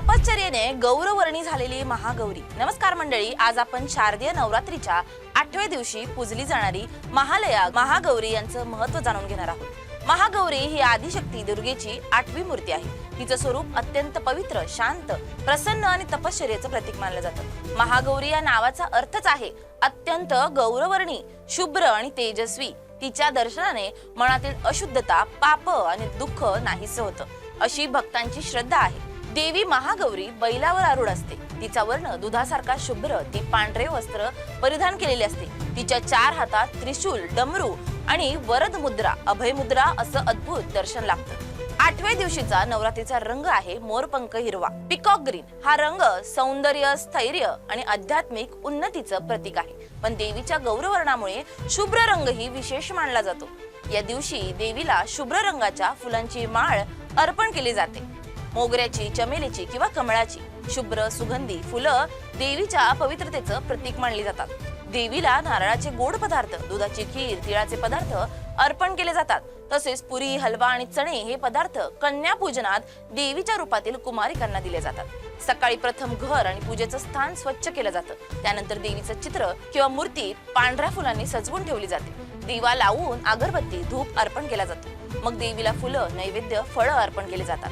तपश्चर्येने गौरवर्णी झालेली महागौरी. नमस्कार मंडळी आज आपण शारदीय नवरात्रीच्या आठव्या दिवशी पूजली जाणारी महालया महागौरी यांचं महत्त्व जाणून घेणार आहोत. महागौरी ही आदिशक्ती दुर्गेची आठवी मूर्ती आहे. तिचं स्वरूप अत्यंत पवित्र शांत प्रसन्न आणि तपश्चर्याचं प्रतीक मानलं जातं. महागौरी या नावाचा अर्थच आहे अत्यंत गौरवर्णी शुभ्र आणि तेजस्वी. तिच्या दर्शनाने मनातील अशुद्धता पाप आणि दुःख नाहीसं होतं. अशी भक्तांची श्रद्धा आहे. देवी महागौरी बैलावर आरूढ असते. तिचा वर्ण दुधासारखा शुभ्र ती पांढरे वस्त्र परिधान केलेले असते. तिच्या चार हातात त्रिशूल डमरू आणि वरद मुद्रा अभय मुद्रा असं अद्भुत दर्शन लागतं. आठव्या दिवशीचा नवरात्रीचा रंग आहे मोरपंख हिरवा. Peacock green. हा रंग सौंदर्य स्थैर्य आणि आध्यात्मिक उन्नतीचं प्रतीक आहे. पण देवीच्या गौरवर्णामुळे शुभ्र रंगही विशेष मानला जातो. या दिवशी देवीला शुभ्र रंगाच्या फुलांची माळ अर्पण केली जाते. मोगऱ्याची चमेलीची किंवा कमळाची. शुभ्र सुगंधी फुलं देवीच्या पवित्रतेचं प्रतीक मानली जातात. देवीला नारळाचे गोड पदार्थ दुधाची खीर तिळाचे पदार्थ अर्पण केले जातात. तसेच पुरी हलवा आणि चणे हे पदार्थ कन्या पूजनात देवीच्या रूपातील कुमारिकांना दिले जातात. सकाळी प्रथम घर आणि पूजेचं स्थान स्वच्छ केलं जातं. त्यानंतर देवीचं चित्र किंवा मूर्ती पांढऱ्या फुलांनी सजवून ठेवली जाते. दिवा लावून अगरबत्ती धूप अर्पण केला जातो. मग देवीला फुलं नैवेद्य फळं अर्पण केले जातात.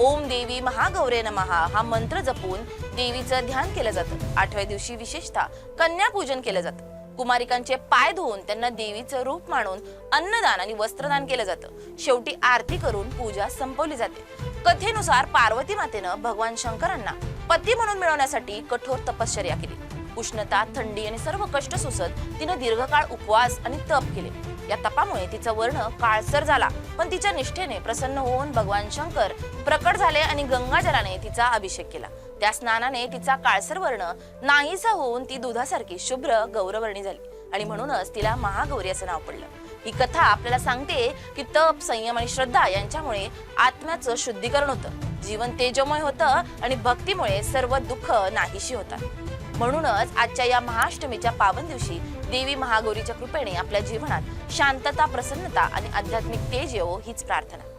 ओम देवी महागौरे नमहा हा मंत्र जपून देवीचं ध्यान केलं जातं. आठव्या दिवशी विशेषतः कन्या पूजन केलं जातं. कुमारिकांचे पाय धुवून त्यांना देवीचं रूप मानून अन्नदान आणि वस्त्रदान केलं जातं. शेवटी आरती करून पूजा संपवली जाते. कथेनुसार पार्वती मातेनं भगवान शंकरांना पती म्हणून मिळवण्यासाठी कठोर तपश्चर्या केली. उष्णता थंडी आणि सर्व कष्ट सोसत तिनं दीर्घकाळ उपवास आणि तप केले. या तपामुळे तिचं वर्ण काळसर झाला. पण तिच्या निष्ठेने प्रसन्न होऊन भगवान शंकर प्रकट झाले आणि गंगाजलाने तिचा अभिषेक केला. त्या स्नानाने तिचा काळसर वर्ण नाहीसा होऊन ती दुधासारखी शुभ्र गौरवर्णी झाली. आणि म्हणूनच तिला महागौरी असं नाव पडलं. ही कथा आपल्याला सांगते की तप संयम आणि श्रद्धा यांच्यामुळे आत्म्याचं शुद्धीकरण होतं. जीवन तेजमय होतं आणि भक्तीमुळे सर्व दुःख नाहीशी होतात. म्हणूनच आजच्या या महाअष्टमीच्या पावन दिवशी देवी महागौरीच्या कृपेने आपल्या जीवनात शांतता प्रसन्नता आणि आध्यात्मिक तेज येवो हीच प्रार्थना.